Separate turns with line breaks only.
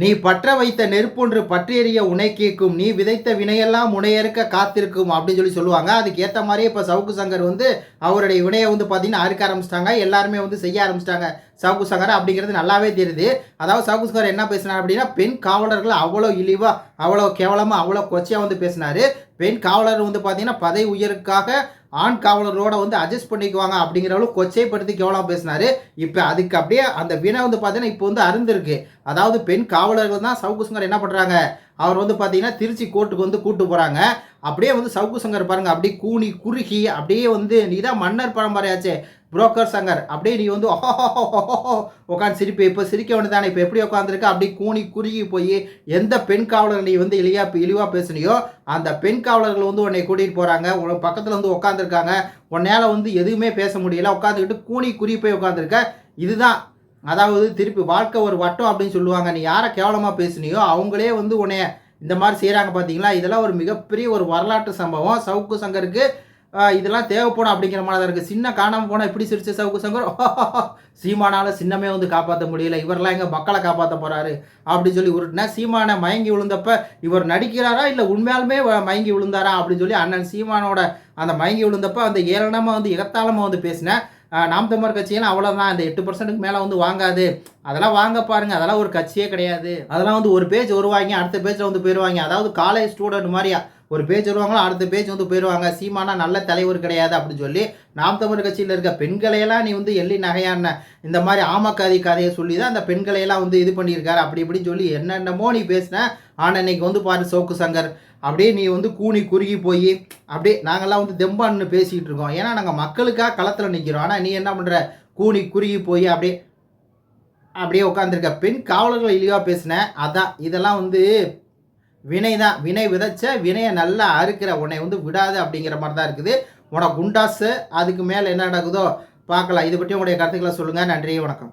நீ பற்ற வைத்த நெருப்பொன்று பற்றியறிய உனை கேட்கும். நீ விதைத்த வினையெல்லாம் உனையறுக்க காத்திருக்கும் அப்படின்னு சொல்லி சொல்லுவாங்க. அதுக்கு ஏற்ற மாதிரியே இப்போ சவுக்கு சங்கர் வந்து அவருடைய வினையை வந்து பார்த்தீங்கன்னா அறுக்க ஆரம்பிச்சிட்டாங்க. எல்லாருமே வந்து செய்ய ஆரம்பிச்சிட்டாங்க. சவுக்கு சங்கர் அப்படிங்கிறது நல்லாவே தெரியுது. அதாவது சவுக்கு சங்கர் என்ன பேசினார் அப்படின்னா பெண் காவலர்கள் அவ்வளோ இழிவாக அவ்வளோ கேவலமாக அவ்வளோ கொச்சையாக வந்து பேசினார். பெண் காவலர் வந்து பார்த்தீங்கன்னா பதவி உயருக்காக ஆண் காவலரோட வந்து அட்ஜஸ்ட் பண்ணிக்குவாங்க அப்படிங்கிற அளவுக்கு கொச்சைப்படுத்தி கேவலம் பேசினாரு. இப்போ அதுக்கு அப்படியே அந்த வினை வந்து பார்த்தீங்கன்னா இப்போ வந்து அருந்திருக்கு. அதாவது பெண் காவலர்கள் தான் சவுகுசுங்கர் என்ன பண்ணுறாங்க அவர் வந்து பார்த்தீங்கன்னா திருச்சி கோர்ட்டுக்கு வந்து கூட்டு போகிறாங்க அப்படியே வந்து சவுக்கு சங்கர் பாருங்கள் அப்படியே கூனி குறுகி அப்படியே வந்து நீ தான் மன்னர் பரம்பரையாச்சே புரோக்கர் சங்கர். அப்படியே நீ வந்து உட்காந்து சிரிப்பு. இப்போ சிரிக்க வேண்டியதானே இப்போ எப்படி உட்காந்துருக்க அப்படியே கூனி குறுகி போய் எந்த பெண் காவலர் நீ வந்து இழியா இழிவாக பேசுனியோ அந்த பெண் காவலர்கள் வந்து உன்னை கூட்டிகிட்டு போகிறாங்க உனக்கு பக்கத்தில் வந்து உட்காந்துருக்காங்க உன்னால் வந்து எதுவுமே பேச முடியல. உட்காந்துக்கிட்டு கூனி குறுகி போய் உட்காந்துருக்க இதுதான் அதாவது திருப்பி வாழ்க்கை ஒரு வட்டம் அப்படின்னு சொல்லுவாங்க. நீ யாரை கேவலமாக பேசுனியோ அவங்களே வந்து உன்னைய இந்த மாதிரி செய்கிறாங்க பார்த்தீங்களா இதெல்லாம் ஒரு மிகப்பெரிய ஒரு வரலாற்று சம்பவம். சவுக்கு சங்கருக்கு இதெல்லாம் தேவைப்படும் அப்படிங்கிற மாதிரி தான் இருக்குது சின்ன காணாமல் போனால் இப்படி சிரிச்ச சவுக்கு சங்கர்? சீமானால் சின்னமே வந்து காப்பாற்ற முடியல. இவரெல்லாம் எங்கள் மக்களை காப்பாற்ற போகிறாரு அப்படின்னு சொல்லி உருட்டினா சீமானை மயங்கி விழுந்தப்ப இவர் நடிக்கிறாரா இல்லை உண்மையாலுமே மயங்கி விழுந்தாரா அப்படின்னு சொல்லி அண்ணன் சீமானோட அந்த மயங்கி விழுந்தப்ப அந்த ஏளனமாக வந்து இகத்தாளமாக வந்து பேசினேன் நாம் தமிழர் கட்சியெல்லாம் அவ்வளோதான் இந்த எட்டு பர்சன்ட்டுக்கு மேலே வந்து வாங்காது. அதெல்லாம் வாங்க பாருங்க. அதெல்லாம் ஒரு கட்சியே கிடையாது. அதெல்லாம் வந்து ஒரு பேஜ் வருவாங்க அடுத்த பேஜில் வந்து போயிடுவாங்க அதாவது காலேஜ் ஸ்டூடெண்ட் மாதிரியா. ஒரு பேஜ் வருவாங்களோ அடுத்த பேஜ் வந்து போயிடுவாங்க. சீமானா நல்ல தலைவர் கிடையாது அப்படின்னு சொல்லி நாம் தமிழர் கட்சியில் இருக்க பெண்களையெல்லாம் நீ வந்து எள்ளி நகையான இந்த மாதிரி ஆமக்காதி கதையை சொல்லி தான் அந்த பெண்களையெல்லாம் வந்து இது பண்ணியிருக்காரு. அப்படி இப்படின்னு சொல்லி என்னென்னமோ நீ பேசின. ஆனால் இன்னைக்கு வந்து பாரு சோக்கு சங்கர். அப்படியே நீ வந்து கூனி குறுகி போய் அப்படியே நாங்கள்லாம் வந்து தெம்பான்னு பேசிக்கிட்டு இருக்கோம். ஏன்னா நாங்கள் மக்களுக்காக களத்தில் நிற்கிறோம் ஆனால் நீ என்ன பண்ணுற கூணி குறுகி போய் அப்படியே அப்படியே உட்காந்துருக்க பெண் காவலர்கள் இழிவாக பேசினேன் அதான் இதெல்லாம் வந்து வினை தான் வினை விதைச்ச வினையை நல்லா அறுக்கிற உன்னை வந்து விடாது அப்படிங்கிற மாதிரி தான் இருக்குது. உனக்கு குண்டாசு அதுக்கு மேலே என்ன நடக்குதோ பார்க்கலாம். இது பற்றி உங்களுடைய கருத்துக்களை சொல்லுங்கள் நன்றி வணக்கம்.